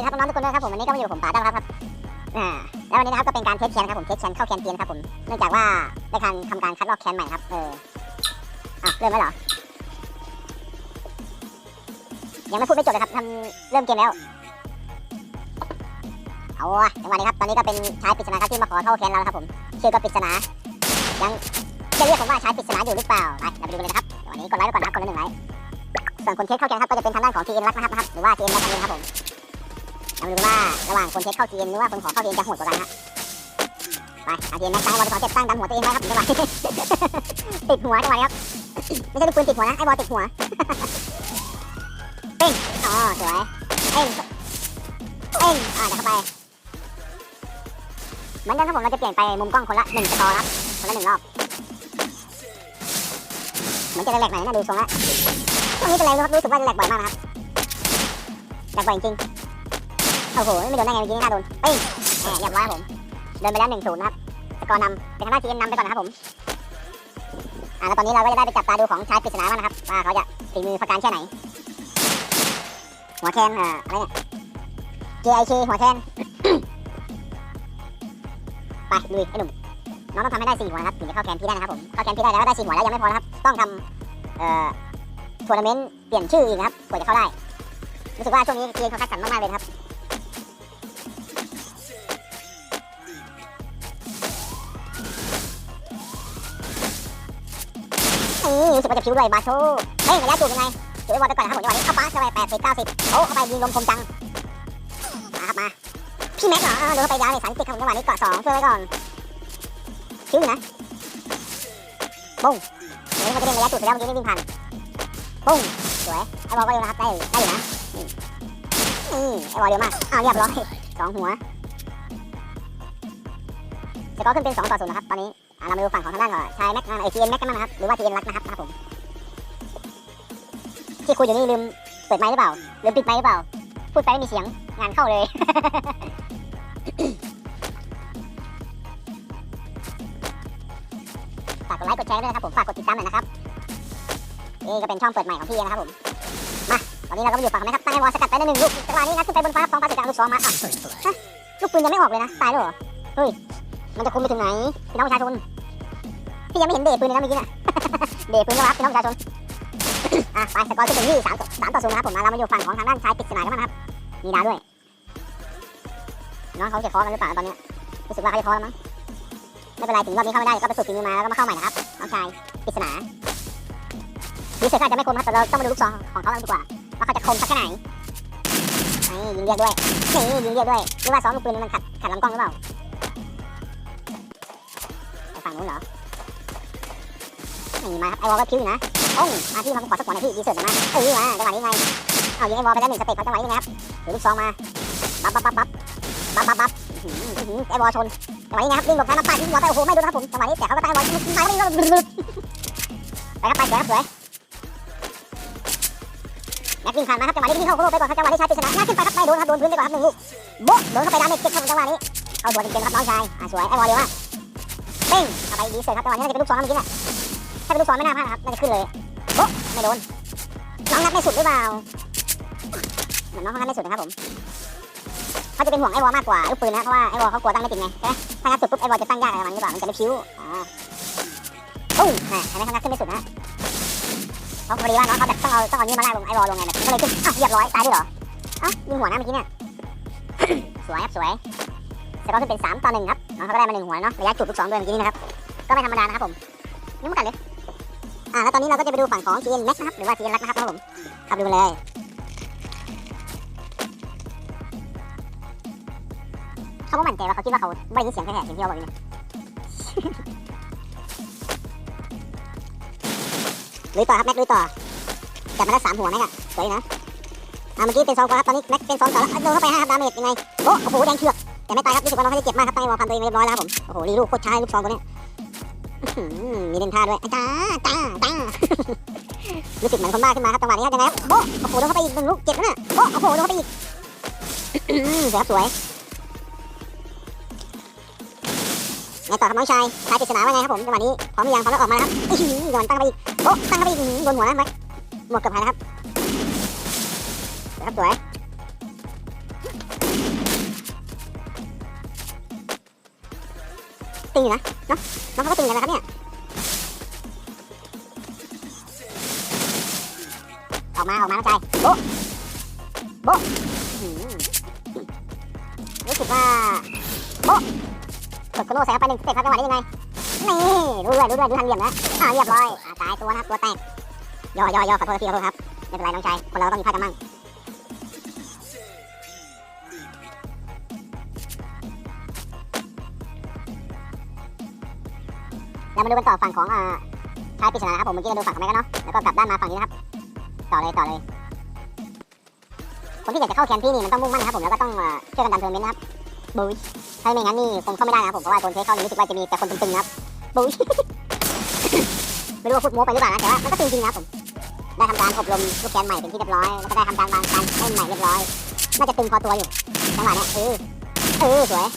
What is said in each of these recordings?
ดีครับน้องๆทุกคนด้วยครับผมวันนี้ก็มาอยู่กับผมป๋าดังครับครับอ่าแล้ววันนี้นะครับก็เป็นการเทสแคนครับผมเทสแคนเข้าแคนเทียนครับผมเนื่องจากว่าได้การทำการคัดลอกแคนใหม่ครับเอออะเริ่มแล้วเหรอยังไม่พูดไม่จบเลยครับทำเริ่มเกมแล้วเอาวะจังหวะนี้ครับตอนนี้ก็เป็นชายปริศนาครับที่มาขอเข้าแคนเราครับผมชื่อก็ปริศนายังจะเรียกผมว่าชายปริศนาอยู่หรือเปล่าไปเราไปดูกันเลยครับวันนี้กดไลค์ไว้ก่อนนะครับคนละหนึ่งไลค์ส่วนคนเทสเข้าแคนครับก็จะเป็นทางด้านของทีเอ็นรักนะครับนะครับหรือว่าทีเอ็นรักนั่นเองครับผม เรามาดูว่าระหว่างคนเช็คเข้าทีเอ็นหรือว่าคนขอเข้าทีเอ็นจะโหดกว่ากันฮะไปอาทีเอ็นแม็กซ์ไอ้บอลจะขอเจ็บตั้งดันหัวตัวเองไว้ครับจังหวะติดหัวจังหวะครับไม่ใช่ลูกปืนติดหัวนะไอ้บอลติดหัวเป้งอ๋อสวยเป้งเป้งอ่าเดี๋ยวเข้าไปเหมือนกันครับผมเราจะเปลี่ยนไปมุมกล้องคนละหนึ่งสกอครับคนละหนึ่งรอบเหมือนจะแหลกหน่อยนะดูทรงละช่วงนี้เป็นไรครับรู้สึกว่าจะแหลกบ่อยมากนะครับแหลกบ่อยจริง โอ้โห ไม่โดนได้ไงเมื่อกี้นี่น่าโดนปิ้งแหมเรียบร้อยครับผม เดินไปแล้วหนึ่งศูนย์นะครับสกอร์นำเป็นทางด้านทีเอ็นนำไปก่อนนะครับผมอ่าแล้วตอนนี้เราก็จะได้ไปจับตาดูของชายปริศนาบ้างนะครับว่าเขาจะฝีมือประการแค่ไหน หัวแคนเอ่ออะไรเนี่ย JIK หัวแคนไปลุยไอ้หนุ่มน้องต้องทำให้ได้สี่หัวนะครับถึงจะเข้าแคนพี่ได้นะครับผมเข้าแคนพี่ได้แล้วก็ได้สี่หัวแล้วยังไม่พอนะครับ ต้องทำเอ่อทัวร์นาเมนต์เปลี่ยนชื่ออีกนะครับกว่าจะเข้าได้รู้สึกว่าช่วงนี้ทีเอ็นเขาคัดสรรมากๆเลยนะครับ รู้สึกว่าจะผิวด้วยบาโชเฮ้ยระยะจูบยังไงจูบไอ้บอลไปก่อนนะครับผมจังหวะนี้เข้าป้าเข้าไปแปดสิบเก้าสิบโอ้เข้าไปยิงลมคมจัง มาครับมา พี่แม็กเหรอเออโดนเข้าไปยาวในสามสิบครับผมจังหวะนี้เกาะสองเพื่อไว้ก่อนผิวอยู่นะบุ้งเดี๋ยวเขาจะเล่นระยะจูบไปแล้วเมื่อกี้นี่วิ่งผ่านบุ้งสวยไอ้บอลก็เร็วนะครับได้ได้อยู่นะนี่ไอ้บอลเร็วมากอ้าวเรียบร้อยสองหัวสกอร์ขึ้นเป็นสองต่อศูนย์นะครับตอนนี้ เรามาดูฝั่งของทางด้านก่อนชายแม็กไอทีเอ็นแม็กกันบ้างนะครับ หรือว่าทีเอ็นรักนะครับนะครับผม ที่คุยอยู่นี่ลืมเปิดไมค์หรือเปล่า ลืมปิดไมค์หรือเปล่า พูดไปไม่มีเสียง งานเข้าเลย ฝากกดไลค์กดแชร์ด้วยนะครับผม ฝากกดติดตามหน่อยนะครับ นี่ก็เป็นช่องเปิดใหม่ของพี่เองนะครับผม มาตอนนี้เราก็มาอยู่ฝั่งของนะครับตั้งไอ้วอลสกัดไปได้หนึ่งลูกจังหวะนี้นะขึ้นไปบนฟ้าท้องฟ้าสีกลางลูกสองมาอะฮะลูกปืนยังไม่ออกเลยนะ ตายแล้วเหรอ เฮ้ย มันจะคุมไปถึงไหนพี่น้องประชาชน พี่ยังไม่เห็นเดทปืนเลยนะเมื่อกี้เนี่ยเดทปืนก็รับพี่น้องประชาชน อะไปสกอร์ขึ้นเป็นที่สามสามต่อศูนย์นะครับผมมาเรามาอยู่ฝั่งของทางด้านชายปริศนากันบ้างนะครับ มีดาวด้วย น้องเขาจะคอกันหรือเปล่าตอนนี้รู้สึกว่าเขาจะคอแล้วมั้ง ไม่เป็นไรถึงรอบนี้เข้าไม่ได้ก็ไปสูตรฝีมือมาแล้วก็มาเข้าใหม่นะครับน้องชายปริศนาดีเซอร์อาจจะไม่คมครับแต่เราต้องมาดูลูกซองของเขาดีกว่าว่าเขาจะคมสักแค่ไหนนี่ยิงเรียกด้วยนี่ยิงเรียกด้วยหรือว่าซ้อมลูกปืนมันขัดขัดลำกล้องหรือเปล่าฝั่งนู้นเหรอ นี่มาครับไอวอลก็คิ้วอยู่นะโอ้งมาที่ทำขอสักหัวหน่อยพี่ดีเสิร์ตมาเออมาจังหวะนี้ไงเอายิงไอวอลไปแล้วหนึ่งสเต็ปครับจังหวะนี้ไงครับถือลูกซองมาบับบับบับบับบับบับบับไอวอลชนจังหวะนี้ไงครับวิ่งหลบซ้ายมาปาดยิงหัวไปโอ้โหไม่โดนครับผมจังหวะนี้แต่เขาก็ตายไอวอลยิงไปแล้วไปครับไปสวยครับสวยแม็กวิ่งผ่านมาครับจังหวะนี้วิ่งเข้าโคโลไปก่อนครับจังหวะนี้ชายปริศนาหน้าขึ้นไปครับไม่โดนครับโดนพื้นไปก่อนครับหนึ่งลูกโบ๊ะโดนเข้าไปดาเมจเจ็บครับจังหวะนี้เอาหัวเต็มๆครับน้องชายอะสวยไอวอลเร็วมากเป้งเอาไปดีเสิร์ตครับจังหวะนี้น่าจะเป็นลูกซองเมื่อกี้เนี่ย ถ้าเป็นลูกศรไม่น่าพลาดนะครับน่าจะขึ้นเลยโบ๊ะไม่โดน น้องนัดไม่สุดหรือเปล่า เหมือนน้องเขานัดไม่สุดนะครับผมเขาจะเป็นห่วงไอ้วอลมากกว่าลูกปืนนะเพราะว่าไอ้วอลเขากลัวตั้งไม่ติดไงใช่ไหมถ้างัดสุดปุ๊บไอ้วอลจะตั้งยากอะไรประมันหรือเปล่ามันจะไม่คิ้วอ่าตุ้งนะเห็นไหมเขางัดขึ้นไม่สุดนะเพราพอดีว่าน้องเขาแบบต้องเอาต้องเอานิ้มาลากลงไอ้วอลลงไงแบบก็เลยขึ้นอะเรียบร้อยตายด้วยเหรอเอ้ายิงหัวนะเมื่อกี้เนี่ยสวยครับสวยสกอร์ขึ้นเป็นสามต่อหนึ่งครับน้องเขาก็ได้มาหนึ่งหัวเนาะระยะจุดลูกสองด้วยเมื่อกี้นี้นะครับก็ไม่ธรรมดานะครับผมยังไม่กันเลย อ่าแล้วตอนนี้เราก็จะไปดูฝั่งของ GN Max นะครับ หรือว่า GN รักนะครับครับผมขับดูเลยเขาก็มั่นใจว่าเขาคิดว่าเขาไม่ได้ยินเสียงแค่เสียงที่เราบอกนี่ลุยต่อครับแม็กลุยต่อจัดมาแล้สามหัวแม็กอะสวยนะอ่าเมื่อกี้เป็นสองกว่าครับตอนนี้แม็กเป็นสองต่อแล้วโดนเข้าไปห้าครับดาเมจยังไงโอ้โหแดงเถือกแต่ไม่ตายครับรู้สึกว่าน้องเขาจะเจ็บมากครับตั้งอ้วอลพันตัวเองเรียบร้อยแล้วครับผมโอ้โหรีลูกโคตรช้าลูกซองตัวเนี้ย มีเล่นท่าด้วยจ้าจ้าจ้ารู้สึกเหมือนคนบ้าขึ้นมาครับจังหวะนี้ครับยังไงครับโบโอ้โหโดนเข้าไปอีกหนึ่งลูกเจ็บแล้วน่ะโบโอ้โหโดนเข้าไปอีกสวยครับสวยไงต่อครับน้องชายชายปริศนาว่าไงครับผมจังหวะนี้พร้อมหรือยังพร้อมแล้วออกมาครับอื้อหือโดนตั้งเข้าไปอีกโบตั้งเข้าไปอีกอื้อหือโดนหัวนะแม็กหมดเกือบหายนะครับสวยครับสวย ตึงอยู่นะเนาะน้องเขาก็ตึงกันนะครับเนี่ยออกมาออกมาน้องชายโบโบรู้สึกว่าโบกดโคโนใส่เข้าไปหนึ่งสเต็ปครับจังหวะนี้ยังไงนี่ดูด้วยดูด้วยดูทางเหลี่ยมนะอ่าเรียบร้อยตายตัวนะครับตัวแตกย่อย่อย่อขอโทษทีขอโทษครับไม่เป็นไรน้องชายคนเราต้องมีพลาดกันมั่ง เรามาดูกันต่อฝั่งของอ่าชายปริศนานะครับผมเมื่อกี้เราดูฝั่งของแม็กเนาะแล้วก็กลับด้านมาฝั่งนี้นะครับ ต่อเลยต่อเลย คนที่อยากจะเข้าแคนพี่นี่มันต้องมุ่งมั่นนะครับผมแล้วก็ต้องเอ่อช่วยกันดันเทอร์นาเมนต์นะครับบูชถ้าไม่งั้นนี่คงเข้าไม่ได้นะครับผมเพราะว่าคนเทสเข้านี่รู้สึกว่าจะมีแต่คนตึงๆนะครับบูชไม่รู้ว่าพูดโม้ไปหรือเปล่านะแต่ว่ามันก็ตึงจริงนะครับผมได้ทำการอบรมลูกแคนใหม่เป็นที่เรียบร้อยแล้วก็ได้ทำการวางการเล่นใหม่เรียบร้อยน่าจะตึงพอตัวอยู่จังหวะเนี้ยเออเออสวย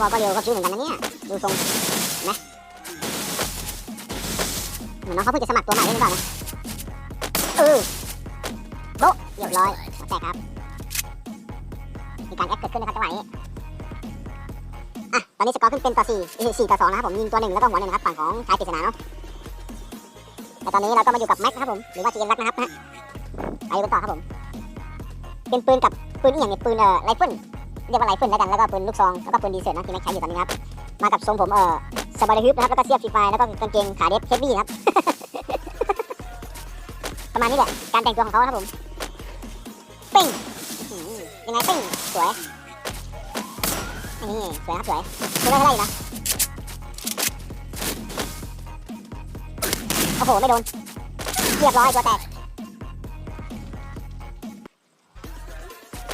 บอลก็เร็วก็คิ้วเหมือนกันนะเนี่ย ดูทรงนะเหมือนน้องเขาเพิ่งจะสมัครตัวใหม่ด้วยหรือเปล่านะเออโบ๊ะเรียบร้อยหัวแตกครับ มีการแอคเกิดขึ้นนะครับจังหวะนี้อะ ตอนนี้สกอร์ขึ้นเป็นต่อสี่สี่ต่อสองนะครับผม ยิงตัวหนึ่งแล้วก็หัวหนึ่งนะครับฝั่งของชายปริศนาเนาะแต่ตอนนี้เราก็มาอยู่กับแม็กนะครับผม หรือว่าทีเอ็นรักนะครับนะไปกันต่อครับผม เป็นปืนกับปืนอีกอย่างเนี่ยปืนเอ่อไรเฟิล เรียกว่าไรเฟิลแล้วกันแล้วก็ปืนลูกซองแล้วก็ปืนดีเซลนะที่แม็กใช้อยู่ตอนนี้ครับมากับทรงผมเอ่อสบายฮึบนะครับแล้วก็เสียบฟรีไฟแล้วก็กางเกงขาเดฟเฮฟวี่ครับประมาณนี้แหละการแต่งตัวของเขาครับผมปิ้งยังไงปิ้งสวยนี่สวยครับสวยสวยได้เท่าไหร่นะโอ้โหไม่โดนเรียบร้อยตัวแตก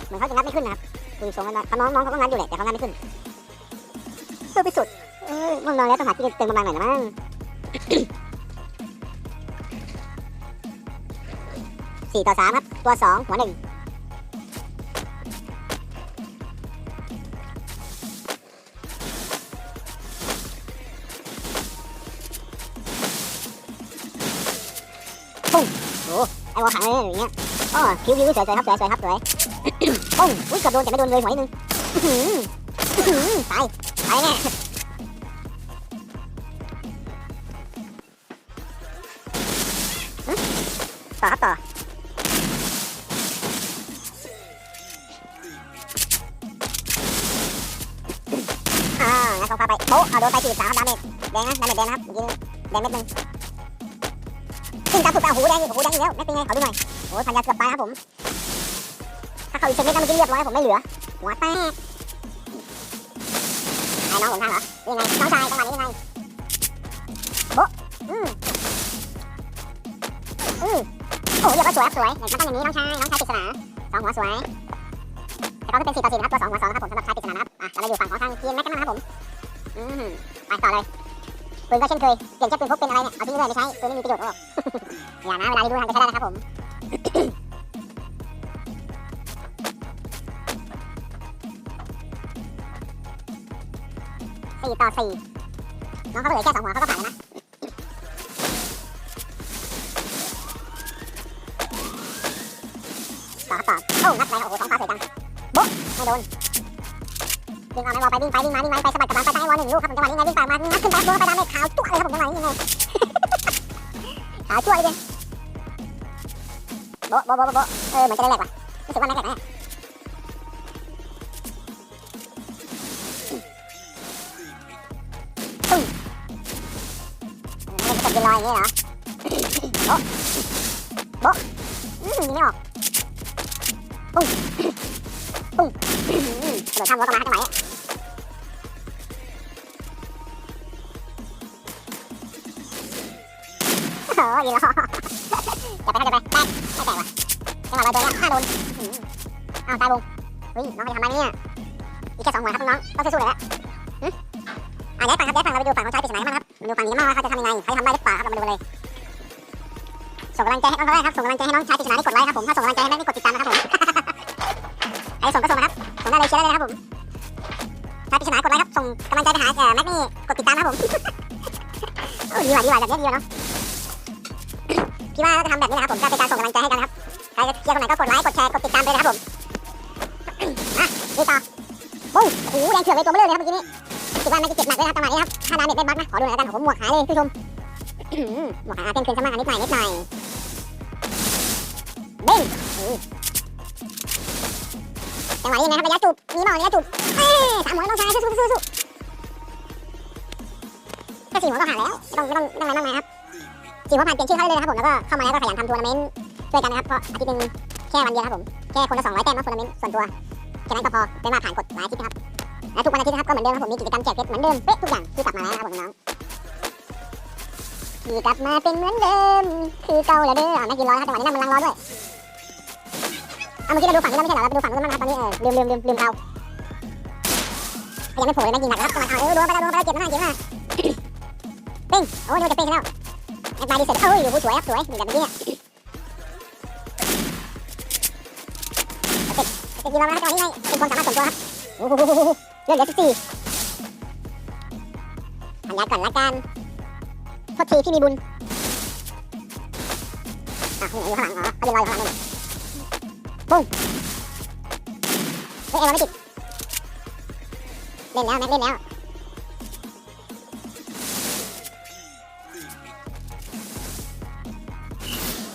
เหมือนเขาจะงัดไม่ขึ้นนะครับ ดูทรงแล้วนะเขาน้องน้องเขาก็งัดอยู่แหละแต่เขางัดไม่ขึ้นเพื่อไปสุดเอ้ยมึงนอนแล้วต้องหาที่เติมประมาณหน่อยนะมั้งสี่ต่อสามครับ ตัวสองหัวหนึ่งปุ้งโอ้ไอ้วอลขังเลยอย่างเงี้ยอ๋อคิ้วคิ้วสวยๆครับสวยๆครับสวย ปงอุ้ยเกือบโดนแต่ไม่โดนเลยหัวนิดนึงตายตายแน่ต่อครับต่ออ่างั้นเขาพาไปโป๊ะเอาโดนไปสี่สามดาเมจแดงนะดาเมจแดงนะครับเมื่อกี้แดงเม็ดหนึงขึ้นตามสุดไปโอ้โหแดงอีกโอ้โหแดงอีกแล้วแม็กเป็นไงขอดูหน่อยโอ้ยพันยาเกือบตายครับผม ถ้าเขาอีกสักเม็ดนะเมื่อกี้เรียบร้อยผมไม่เหลือ หัวแตกไอ้น้องผมทางเหรอยังไงน้องชายจังหวะนี้ยังไงโบ๊ะอืมอืมโอ้โหเรียบร้อยสวยสวยเนี่ยมันต้องอย่างนี้น้องชายน้องชายปริศนาสองหัวสวยแต่ก็เป็นสี่ต่อสี่นะครับตัวสองหัวสองนะครับผมสำหรับชายปริศนานะครับอะเรามาอยู่ฝั่งของทางทีมแม็กกันบ้างนะครับผมอืมไปต่อเลยปืนก็เช่นเคยเปลี่ยนแค่ปืนพกเป็นอะไรเนี่ยเอาทิ้งเลยไม่ใช้ปืนไม่มีประโยชน์โอ้อย่านะเวลาที่ดูทางจะใช้ได้นะครับผม สี่ต่อสี่น้องเขาเหลือแค่สองหัวเขาก็ผ่านแล้วนะต่อต่อโอ้งัดไปโอ้โหท้องฟ้าสวยจังโบ๊ะไม่โดนดึงเอาไม่วอลไปวิ่งไปวิ่งมาวิ่งมาไปสะบัดกระบาลไปซ้ายวอลหนึ่งลูกครับผมจังหวะนี้ไงวิ่งไปมางัดขึ้นแบ็คโบ๊ะไปดามเลยขาวจั่วเลยครับผมจังหวะนี้ยังไงขาวจั่วเลยเนี่ยโบ๊ะโบ๊ะโบ๊ะโบ๊ะเออเหมือนจะได้แหลกว่ะรู้สึกว่าแม็กแหลกนะ อยอย่างนี้เหรอโบ๊ะโบ๊ะอืมยิงไม่ออกปุ้งปุ้งอืมกระโดดข้ามรั้วเข้ามาจังหวะนี้โอ้ยยิงแล้วจะไปจะไปแตกไม่แตกว่ะจังหวะเราโดนแล้วถ้าโดนอ้าวตายบุงเฮ้ยน้องเขาจะทำอะไรเนี่ยอีกแค่สองหัวครับน้องต้องสู้ๆเลยละหึอะย้ายฝั่งครับย้ายฝั่งเราไปดูฝั่งของชายปริศนากันบ้างครับ ดูฝั่งนี้กันบ้างว่าเขาจะทำยังไงเขาทำได้หรือเปล่าครับเรามาดูกันเลยส่งกำลังใจให้น้องเขาได้ครับส่งกำลังใจให้น้องชายปริศนานี่กดไลค์ครับผมถ้าส่งกำลังใจให้แม่นี่กดติดตามนะครับผมใครส่งก็ส่งนะครับส่งได้เลยเชียร์ได้เลยนะครับผมชายปริศนากดไลค์ครับส่งกำลังใจไปหาเอ่อแม็กนี่กดติดตามนะครับผมโอ้ดีว่ะดีว่ะแบบนี้ดีว่ะเนาะพี่ว่าจะทำแบบนี้นะครับผมจะเป็นการส่งกำลังใจให้กันครับใครจะเชียร์คนไหนก็กดไลค์กดแชร์กดติดตามไปเลยนะครับผมอะนี่ต่อเลยตัวเบลอเลยครับเมื่อกี้นี้คิดว่าน่จะเจ็บหนักเลยครับจังหวะนี้ครับถ้าดาเมจไม่บักนะขอ ดูหน่อยแลกันผมหมวกหายเลยผู้ชมหมวกหายเต้นคืนสมากนิดหน่อยนิดหน่อยเบ้งจังหวะนี้นะครับระยะจูบมีเปล่าระยะจูบเอ้สามหัวน้องชายสู้สู้สู้ก็สี่หัวก็ผ่านแล้วไม่ต้องไม่ต้องไม่ต้องอะไรมากมายครับสี่หัวผ่านเปลี่ยนชื่อเขาเลยนะครับผมแล้วก็เข้ามาแล้วก็ขยันทำทัวร์นาเมนต์ช่วยกันนะครับเพราะอาทิตย์นึงแค่วันเดียวครับผมแค่คนละสองร้อยแต้มนะทัวร์นาเมนต์ส่วนตัวแค่นั้นก็พอเป็นว่าผ่านกฎหลายอาทิตย์นะครับและทุกวันอาทิตย์นะครับก็เหมือนเดิมครับผมมีกิจกรรมแจกเพชรเหมือนเดิมเป๊ะทุกอย่างที่กลับมาแล้วนะครับผมน้อง ที่กลับมาเป็นเหมือนเดิม คือเก่าแล้วเด้ออะนักกินร้อยครับจังหวะนี้นั่งมันลังร้อนด้วยเอาเมื่อกี้เราดูฝั่งนี้แล้วไม่ใช่เหรอเราดูฝั่งนู้นบ้างนะครับตอนนี้เออลืมลืมลืมลืมเรายังไม่โผล่เลยนักยิงหนักนะครับจังหวะเอาเออโดนไปแล้วโดนไปแล้วเจ็บมากเจ็บมากปิ้งโอ้ยโดนจะปิ้งแล้วแอดบาร์ดีเสร็จเอ้ยโอ้โหสวยครับสวยเหมือนกับเมื่อกี้เนี่ยเสร็จเสร็จยิงเราแล้วครับจังหวะนี้ให้เป็นคนสามารถส่วนตัวครับโอ้โหเลือดเหลือสิบสี่หันยาก่อนละกัน โทษทีที่มีบุญอะอยู่ข้างหลังอ๋อเขายืนรออยู่ข้างหลังนู่นปุ้งเฮ้ยเอวไม่ติดเล่นแล้วแม็กเล่นแล้ว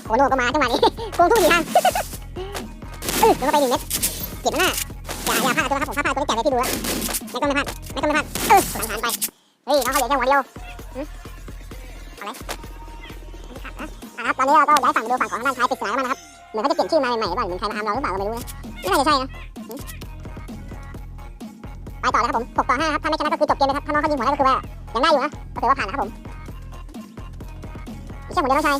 โอ้โหก็มาจังหวะนี้โกงทุกทีทางเออเดี๋ยวก็ไปหนึ่งเม็ดเจ็บหน้าอย่าอย่าพลาดตัวนะครับผมถ้าพลาดตัวนี้แจกเลยที่ดูแล้วไม่ต้องไม่พลาดไม่ต้องไม่พลาดเออหลังฐานไปเฮ้ยน้องเขาเหลือแค่หัวเดียว เอาไหมนะครับตอนนี้เราก็ย้ายฝั่งดูฝั่งของทางด้านซ้ายปริศนาบ้านะครับเหมือนเขาจะเปลี่ยนชื่อมาใหม่ๆหรือเปล่าเหมือนใครมาทำเราหรือเปล่าก็ไม่รู้นะไม่น่าจะใช่นะไปต่อเลยครับผม6ต่อ5ครับถ้าไม่ชนะก็คือจบเกมเลยครับถ้าน้องเขายิงหัวได้ก็คือว่ายังได้อยู่นะก็ถือว่าผ่านนะครับผมไม่ใช่หัวเดียวน้องชาย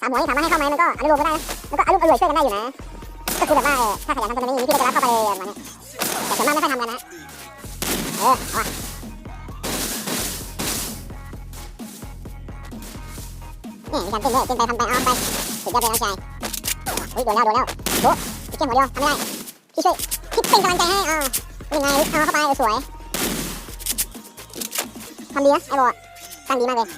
สามหัวที่ถามว่าให้เข้าไหมมันก็อนุโลมก็ได้นะมันก็อารมณ์อร่วยช่วยกันได้อยู่นะก็คือแบบว่าถ้าขยันทำตัวนี้อย่างนี้พี่ก็จะรับเข้าไปเลยประมาณเนี้ยแต่ส่วนมากไม่ค่อยทำกันนะเออเอา ว่ะนี่มีการเต้นด้วยเต้นไปทำไปเอาไปสุดยอดเลยน้องชายอุ้ยโดนแล้วโดนแล้วโอ้พี่เจ้าหัวเดียวทำไม่ได้พี่ช่วยพี่เป็นกำลังใจให้อ่ายังไงเอาเข้าไปเออสวยทำดีนะไอ้โบอะตั้งดีมากเลย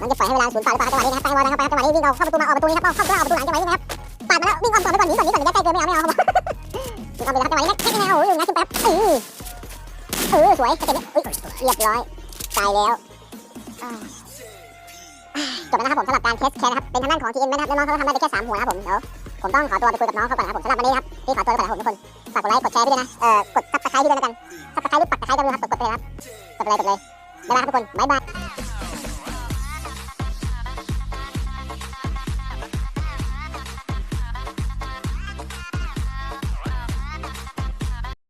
มันจะปล่อยให้เวลาศูนย์เปล่าหรือเปล่าจังหวะนี้นะครับไปบอลนะครับไปจังหวะนี้วิ่งเอาเข้าประตูมาออกประตูนี้ครับเข้าประตูออกประตูหลังจังหวะนี้นะครับปาดมาแล้ววิ่งอ้อมต่อนไปก่อนหนีก่อนหนีก่อนอย่าใกล้เกินไม่เอาไม่เอาครับเออมไปเลยครับจังหวะนี้แค่แค่โอ้ยงัดขึ้นแป๊บเออเออสวยสเต็ปนี้อุ้ยเรียบร้อย ตายแล้วจบแล้วนะครับผมสำหรับการเทสแคสนะครับ เป็นทางด้านของทีเอ็มนะครับแล้วน้องเขาทำได้ไปแค่สามหัวนะครับผมเดี๋ยวผมต้องขอตัวไปคุยกับน้องเขาก่อนนะครับผมสำหรับวันนี้ครับพี่ขอตัวไปก่อนครับผมทุกคนฝากกดไลค์กดแชร์ด้วยนะเอ่อกดซับสไครต์ด้วยแล้วกันซับสไครต์หรือปักตะไคร้ก็ไม่รู้ครับกดกดไปเลยครับกดไปเลยกดเลยบ๊ายบายครับทุกคนบ๊ายบาย